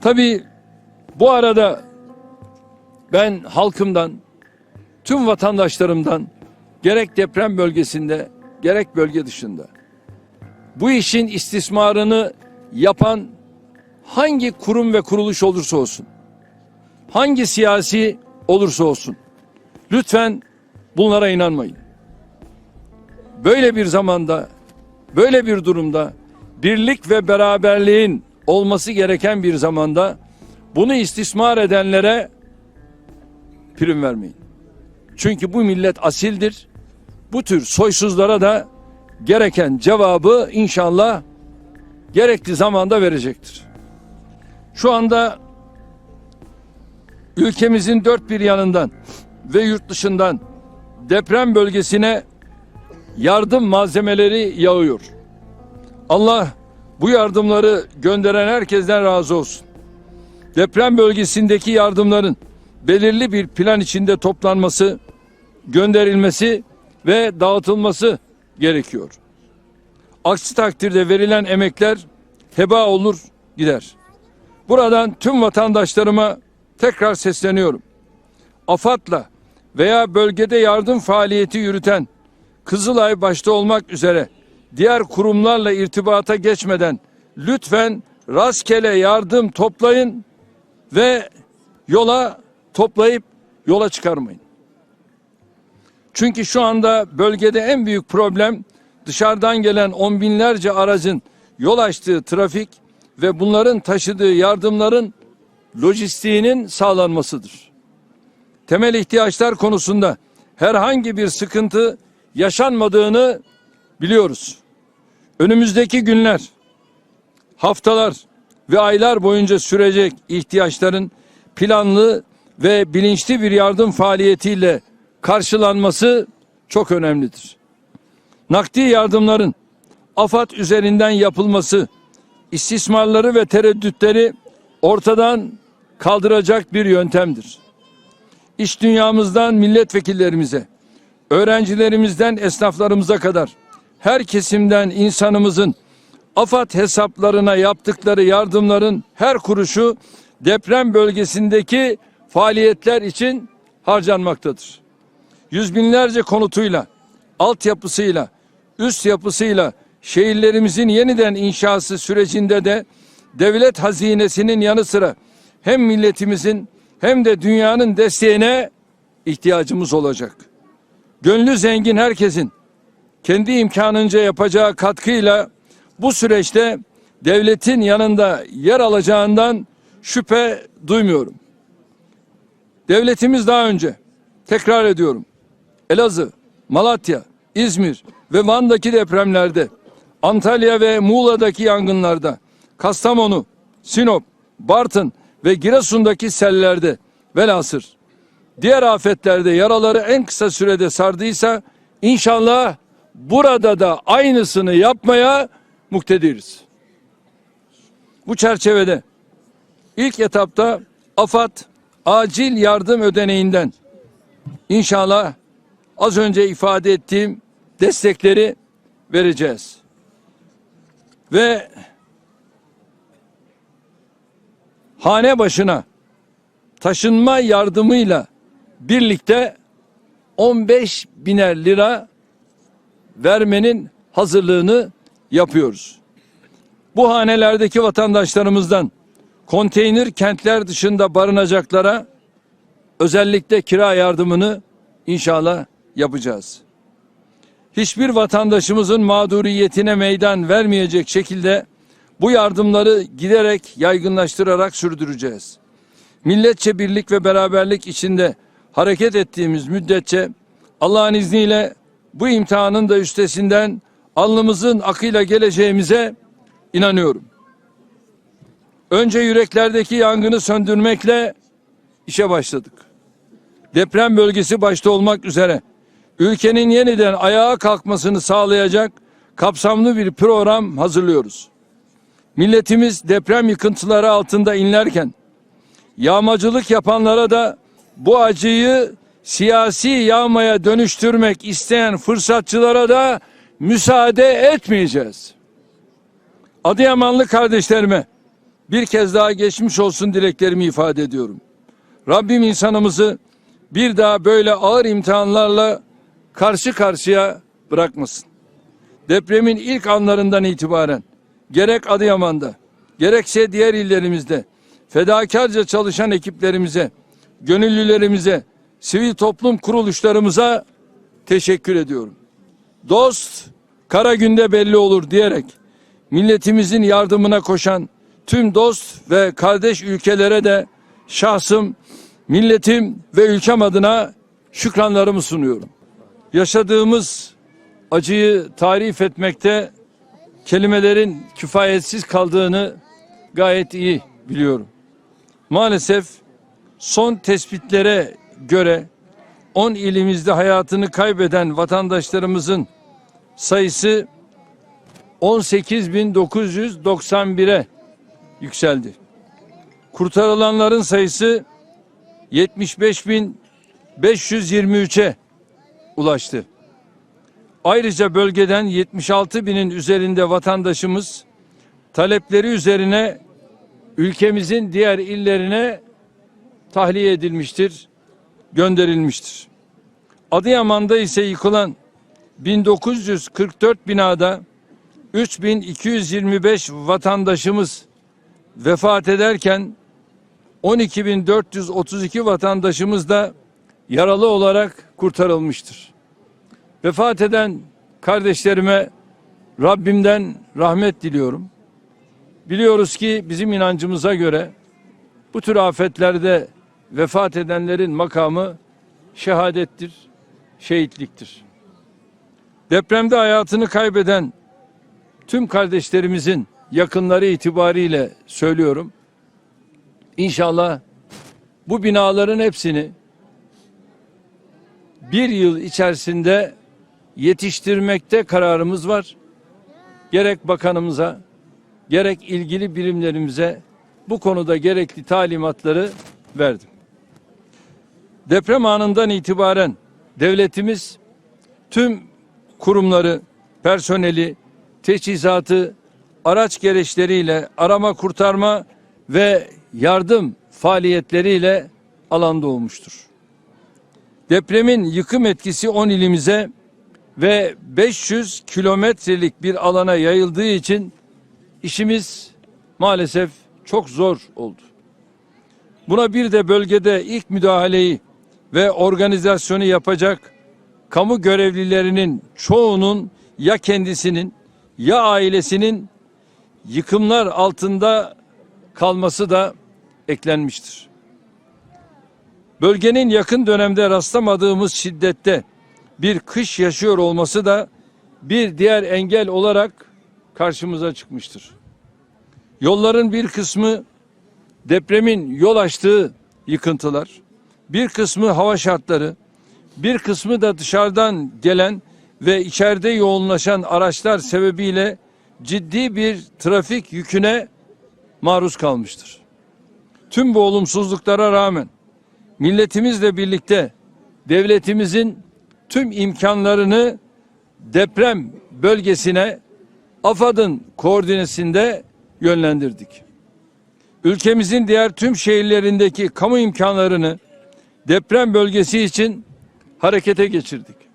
Tabii bu arada ben halkımdan, tüm vatandaşlarımdan gerek deprem bölgesinde gerek bölge dışında bu işin istismarını yapan hangi kurum ve kuruluş olursa olsun, hangi siyasi olursa olsun lütfen bunlara inanmayın. Böyle bir zamanda, böyle bir durumda birlik ve beraberliğin olması gereken bir zamanda bunu istismar edenlere prim vermeyin. Çünkü bu millet asildir. Bu tür soysuzlara da gereken cevabı inşallah gerekli zamanda verecektir. Şu anda ülkemizin dört bir yanından ve yurt dışından deprem bölgesine yardım malzemeleri yağıyor. Allah bu yardımları gönderen herkesten razı olsun. Deprem bölgesindeki yardımların belirli bir plan içinde toplanması, gönderilmesi ve dağıtılması gerekiyor. Aksi takdirde verilen emekler heba olur gider. Buradan tüm vatandaşlarıma tekrar sesleniyorum. AFAD'la veya bölgede yardım faaliyeti yürüten Kızılay başta olmak üzere diğer kurumlarla irtibata geçmeden lütfen rastgele yardım toplayın ve yola toplayıp yola çıkarmayın. Çünkü şu anda bölgede en büyük problem dışarıdan gelen on binlerce aracın yol açtığı trafik ve bunların taşıdığı yardımların lojistiğinin sağlanmasıdır. Temel ihtiyaçlar konusunda herhangi bir sıkıntı yaşanmadığını biliyoruz. Önümüzdeki günler, haftalar ve aylar boyunca sürecek ihtiyaçların planlı ve bilinçli bir yardım faaliyetiyle karşılanması çok önemlidir. Nakdi yardımların AFAD üzerinden yapılması istismarları ve tereddütleri ortadan kaldıracak bir yöntemdir. İş dünyamızdan milletvekillerimize, öğrencilerimizden esnaflarımıza kadar her kesimden insanımızın AFAD hesaplarına yaptıkları yardımların her kuruşu deprem bölgesindeki faaliyetler için harcanmaktadır. Yüz binlerce konutuyla, altyapısıyla, üst yapısıyla şehirlerimizin yeniden inşası sürecinde de devlet hazinesinin yanı sıra hem milletimizin hem de dünyanın desteğine ihtiyacımız olacak. Gönlü zengin herkesin kendi imkanınca yapacağı katkıyla bu süreçte devletin yanında yer alacağından şüphe duymuyorum. Devletimiz daha önce tekrar ediyorum. Elazığ, Malatya, İzmir ve Van'daki depremlerde, Antalya ve Muğla'daki yangınlarda, Kastamonu, Sinop, Bartın ve Giresun'daki sellerde velhasır diğer afetlerde yaraları en kısa sürede sardıysa inşallah burada da aynısını yapmaya muktediriz. Bu çerçevede ilk etapta AFAD acil yardım ödeneğinden inşallah az önce ifade ettiğim destekleri vereceğiz. Ve hane başına taşınma yardımıyla birlikte 15 biner lira vermenin hazırlığını yapıyoruz. Bu hanelerdeki vatandaşlarımızdan konteyner kentler dışında barınacaklara özellikle kira yardımını inşallah yapacağız. Hiçbir vatandaşımızın mağduriyetine meydan vermeyecek şekilde bu yardımları giderek yaygınlaştırarak sürdüreceğiz. Milletçe birlik ve beraberlik içinde hareket ettiğimiz müddetçe Allah'ın izniyle bu imtihanın da üstesinden alnımızın akıyla geleceğimize inanıyorum. Önce yüreklerdeki yangını söndürmekle işe başladık. Deprem bölgesi başta olmak üzere ülkenin yeniden ayağa kalkmasını sağlayacak kapsamlı bir program hazırlıyoruz. Milletimiz deprem yıkıntıları altında inlerken yağmacılık yapanlara da bu acıyı siyasi yağmaya dönüştürmek isteyen fırsatçılara da müsaade etmeyeceğiz. Adıyamanlı kardeşlerime bir kez daha geçmiş olsun dileklerimi ifade ediyorum. Rabbim insanımızı bir daha böyle ağır imtihanlarla karşı karşıya bırakmasın. Depremin ilk anlarından itibaren gerek Adıyaman'da gerekse diğer illerimizde fedakarca çalışan ekiplerimize, gönüllülerimize, sivil toplum kuruluşlarımıza teşekkür ediyorum. Dost kara günde belli olur diyerek milletimizin yardımına koşan tüm dost ve kardeş ülkelere de şahsım, milletim ve ülkem adına şükranlarımı sunuyorum. Yaşadığımız acıyı tarif etmekte kelimelerin kifayetsiz kaldığını gayet iyi biliyorum. Maalesef son tespitlere göre 10 ilimizde hayatını kaybeden vatandaşlarımızın sayısı 18.991'e yükseldi. Kurtarılanların sayısı 75.523'e ulaştı. Ayrıca bölgeden 76 binin üzerinde vatandaşımız talepleri üzerine ülkemizin diğer illerine tahliye edilmiştir, gönderilmiştir. Adıyaman'da ise yıkılan 1944 binada 3225 vatandaşımız vefat ederken 12432 vatandaşımız da yaralı olarak kurtarılmıştır. Vefat eden kardeşlerime Rabbimden rahmet diliyorum. Biliyoruz ki bizim inancımıza göre bu tür afetlerde vefat edenlerin makamı şehadettir, şehitliktir. Depremde hayatını kaybeden tüm kardeşlerimizin yakınları itibariyle söylüyorum. İnşallah bu binaların hepsini bir yıl içerisinde yetiştirmekte kararımız var. Gerek bakanımıza, gerek ilgili birimlerimize bu konuda gerekli talimatları verdim. Deprem anından itibaren devletimiz tüm kurumları, personeli, teçhizatı, araç gereçleriyle arama kurtarma ve yardım faaliyetleriyle alanda olmuştur. Depremin yıkım etkisi 10 ilimize ve 500 kilometrelik bir alana yayıldığı için işimiz maalesef çok zor oldu. Buna bir de bölgede ilk müdahaleyi ve organizasyonu yapacak kamu görevlilerinin çoğunun ya kendisinin ya ailesinin yıkımlar altında kalması da eklenmiştir. Bölgenin yakın dönemde rastlamadığımız şiddette bir kış yaşıyor olması da bir diğer engel olarak karşımıza çıkmıştır. Yolların bir kısmı depremin yol açtığı yıkıntılar, bir kısmı hava şartları, bir kısmı da dışarıdan gelen ve içeride yoğunlaşan araçlar sebebiyle ciddi bir trafik yüküne maruz kalmıştır. Tüm bu olumsuzluklara rağmen milletimizle birlikte devletimizin tüm imkanlarını deprem bölgesine AFAD'ın koordinesinde yönlendirdik. Ülkemizin diğer tüm şehirlerindeki kamu imkanlarını deprem bölgesi için harekete geçirdik.